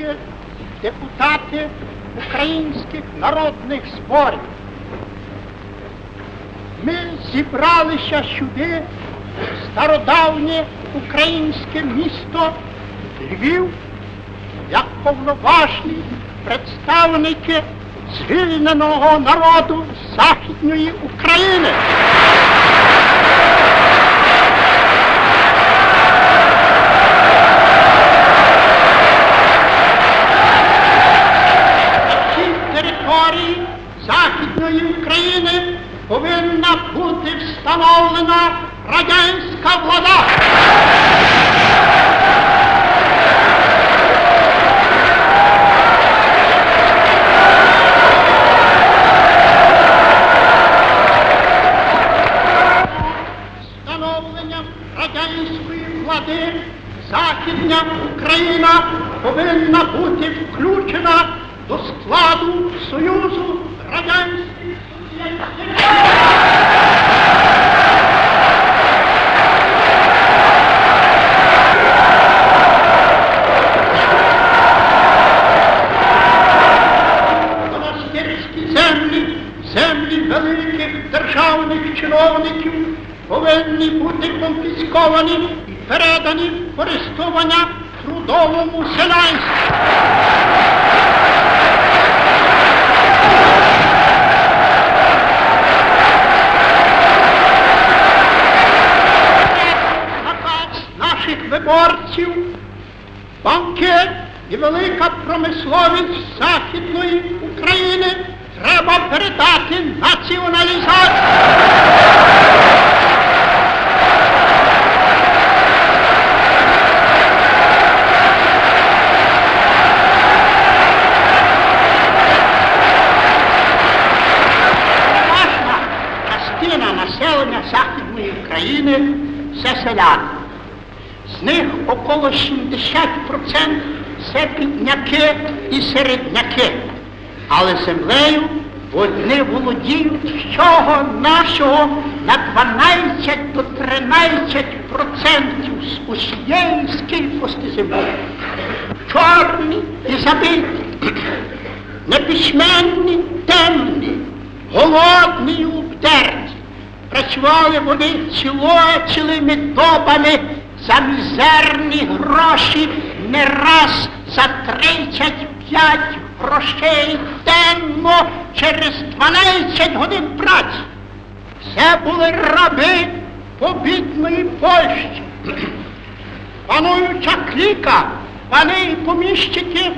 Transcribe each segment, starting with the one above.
товариші, депутати українських народних зборів. Ми зібралися сюди, стародавнє українське місто Львів, як повноважні представники звільненого народу Західної України. На цій території Західної України повинна бути встановлена радянська чиновників повинні бути конфісковані і передані користування трудовому селянству. Наших виборців банки і велика промисловість Західної України треба передати націоналізацію. Населення Західної України це селяни. З них около 70% це бідняки і середняки. Але землею вони володіють всього нашого на 12 до 13 процентів з усієї скількості землі. Чорні і забиті, неписьменні, темні, голодні і обдерті. Працювали вони ціло, цілими добами за мізерні гроші не раз за 35 денно через 12 годин праці. Це були раби побідної Польщі. Пануюча кліка, пани і поміщики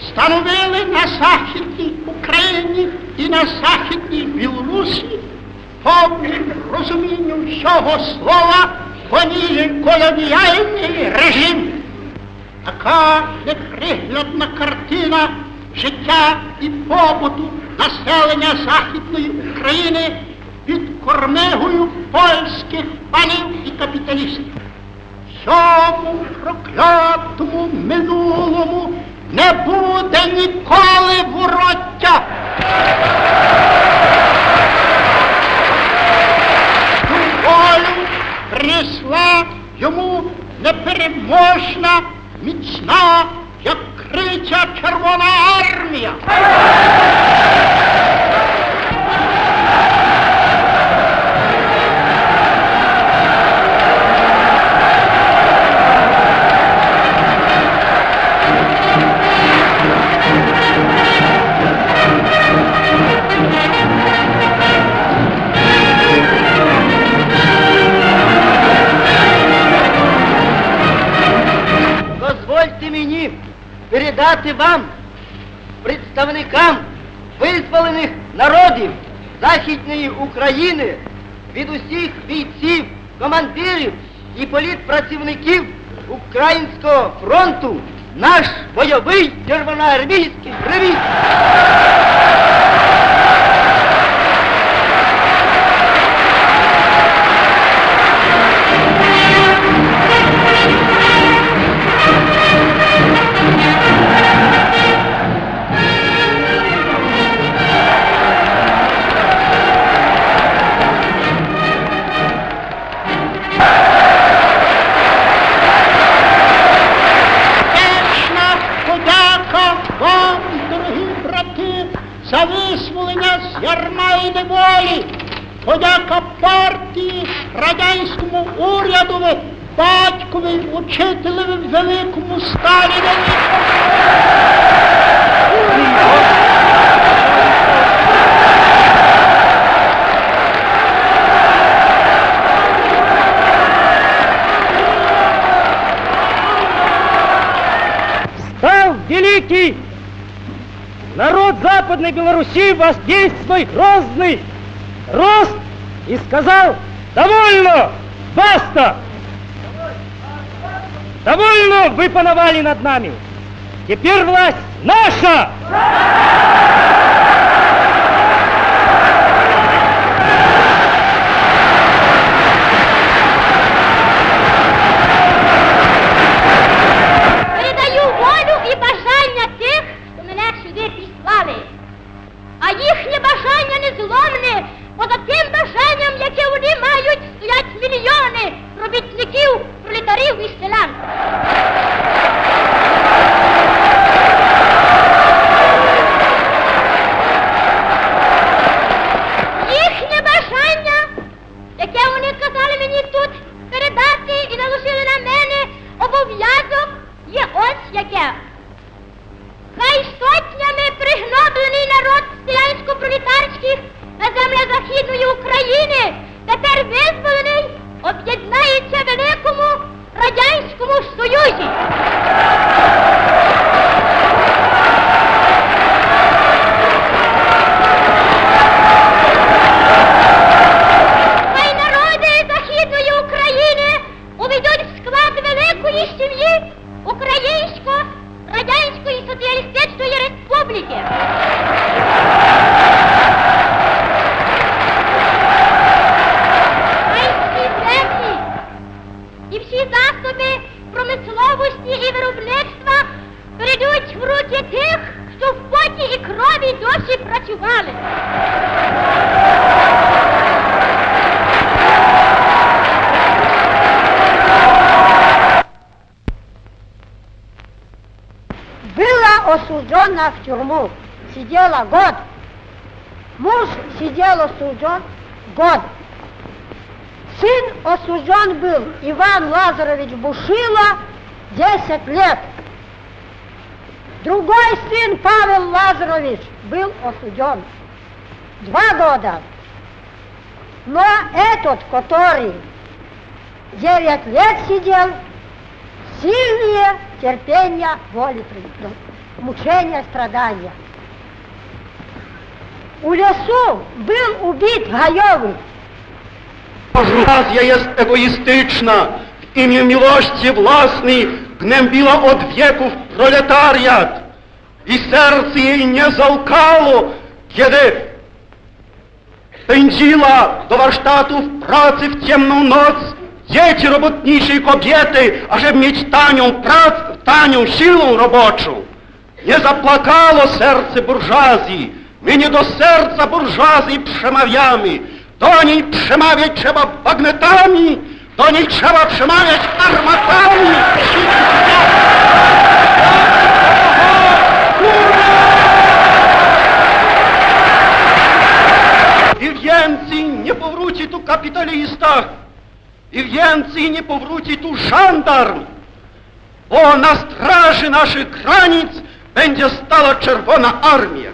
встановили на Західній Україні і на Західній Білорусі повним розумінням всього слова колоніальний режим. Така неприглядна картина життя і побуту населення Західної України під кормигою польських панів і капіталістів. Цьому проклятому минулому не буде ніколи передати вам, представникам визволених народів Західної України від усіх бійців, командирів і політпрацівників Українського фронту наш бойовий червоноармійський привіт. Урядові, батькові, учителеві великому Сталінові. Стал великий народ Западной Белоруссии воздействовать грозный рост и сказал «Довольно! Баста! Довольно вы пановали над нами! Теперь власть наша!» засоби промисловості і виробництва перейдуть в руки тих, хто в поті і крові досі працювали. была осуждена в тюрьму, сидела год. Муж сидел осужден год. Сын осужден был Иван Лазарович Бушила 10 лет. Другой сын Павел Лазарович был осужден два года. Но этот, который 9 лет сидел, сильные терпения, воли, при- мучения, страдания. У лесу был убит Гаевый. Буржуазія егоїстична, в ім'я милості власний гнембіла од віку в пролетаріат, і серце їй не залкало, kiedy pędziła do warsztatów pracy w ciemną noc, dzieci robotnicze i kobiety, ażeby mieć tanią pracę, tanią siłą roboczą. Nie zaplakało serce burżuazji. My nie do serca burżuazji przemawiamy. Do niej przemawiać trzeba bagnetami, do niej trzeba przemawiać armatami. I więcej nie powróci tu kapitalista, i więcej nie powróci tu żandarm, bo na straży naszych granic będzie stała czerwona armia.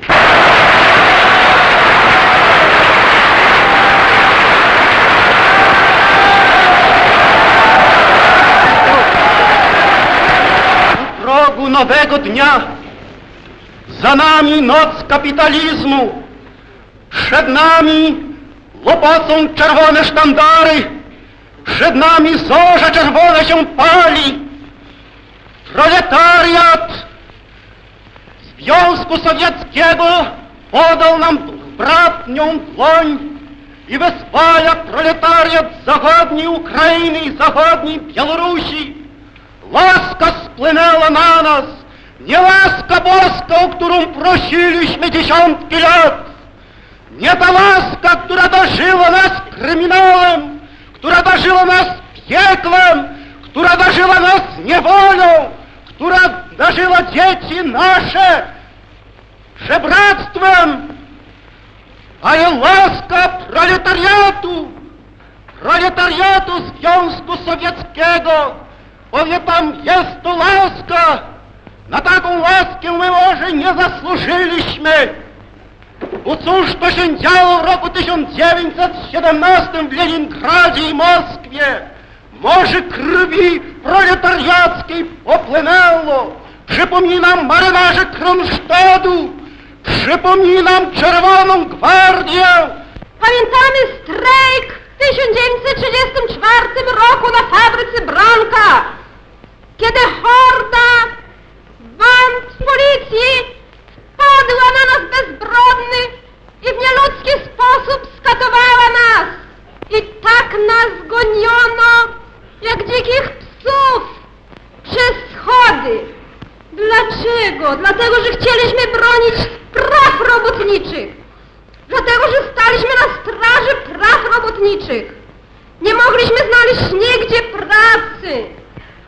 Nowego dnia, za nami noc kapitalizmu, przed nami łopocą czerwone sztandary, przed nami zorze czerwone się pali. Proletariat Związku Sowieckiego podał nam bratnią dłoń i wysłania proletariat zachodniej Ukrainy i zachodniej Białorusi. Łaska spłynęła na nas, nie łaska boska, o którą prosiliśmy dziesiątki lat. Nie ta łaska, która darzyła nas kryminałem, która darzyła nas pieklem, która darzyła nas niewolą, która darzyła dzieci nasze żebractwem. а й ласка пролетariatu, prolетariatu Związku Sowieckiego, powie tam, jest to łaska, na taką łaskę my może nie zasłużyliśmy. Bo cóż to się działo w roku 1917 w Leningradzie i Moskwie? Morze krwi proletariackiej popłynęło. Przypominam marynarze Kronsztadu, przypominam Czerwoną Gwardię, Pamiętamy strajk w 1934 roku na fabryce Branka, kiedy horda band policji wpadła na nas bezbrodny i w nieludzki sposób skatowała nas. I tak nas goniono jak dzikich psów przez schody. Dlaczego? Dlatego, że chcieliśmy bronić praw robotniczych. Dlatego, że staliśmy na straży praw robotniczych. Nie mogliśmy znaleźć nigdzie pracy.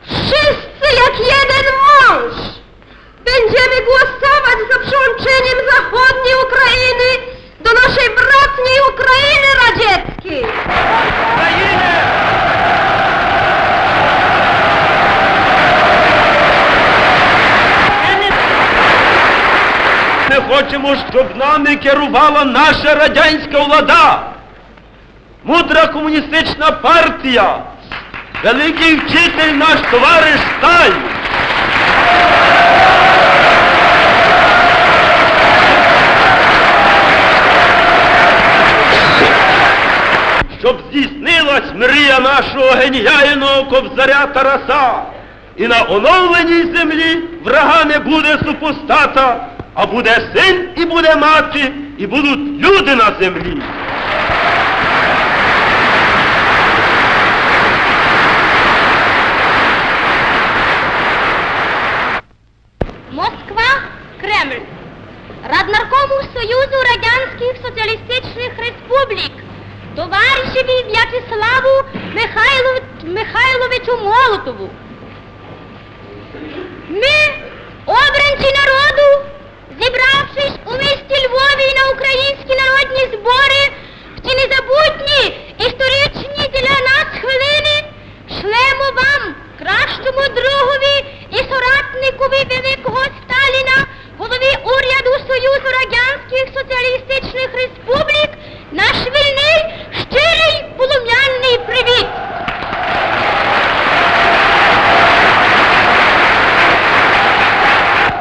Wszyscy jak jeden mąż będziemy głosować za przyłączeniem zachodniej Ukrainy do naszej bratniej Ukrainy radzieckiej. Ми хочемо, щоб нами керувала наша радянська влада, мудра комуністична партія, великий вчитель наш товариш Сталін. Щоб здійснилась мрія нашого геніального кобзаря Тараса, і на оновленій землі врага не буде супостата, а буде син і буде мати, і будуть люди на землі. Союзу Радянських Соціалістичних Республік, товаришеві В'ячеславу Михайлов... Михайловичу Молотову. Ми, обранці народу, зібравшись у місті Львові на українські народні збори, в ті незабутні історичні для нас хвилини, шлемо вам, кращому другові і соратникові великого Сталіна, голові уряду Союзу Радянських Соціалістичних Республік, наш вільний, щирий, полум'яний привіт!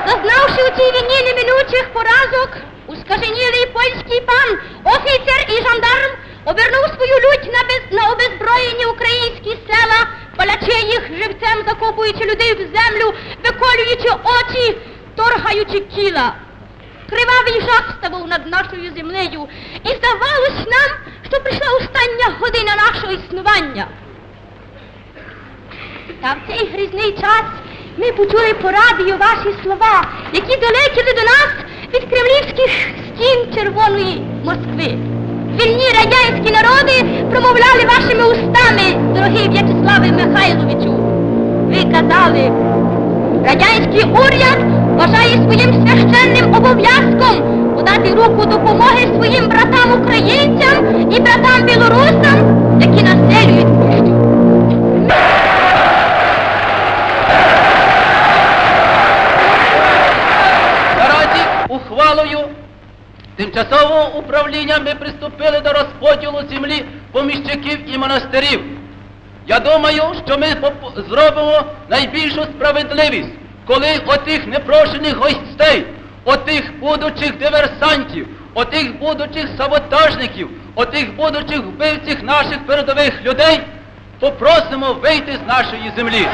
Зазнавши у цій війні неминучих поразок, ускаженілий польський пан, офіцер і жандарм обернув свою лють на, без... на обезброєні українські села, палячи їх живцем, закопуючи людей в землю, виколюючи очі, торгаючи тіла. Кривавий жах ставав над нашою землею, і здавалось нам, що прийшла остання година нашого існування. Та в цей грізний час ми почули по радіо ваші слова, які долетіли до нас від кремлівських стін Червоної Москви. Вільні радянські народи промовляли вашими устами, дорогий В'ячеславе Михайловичу. Ви казали, радянський уряд вважає своїм священним обов'язком подати руку допомоги своїм братам українцям і братам білорусам, які населюють Польщу. Наразі ухвалою тимчасового управління ми приступили до розподілу землі поміщиків і монастирів. Я думаю, що ми зробимо найбільшу справедливість, коли отих непрошених гостей, отих будучих диверсантів, отих будучих саботажників, отих будучих вбивців наших передових людей попросимо вийти з нашої землі.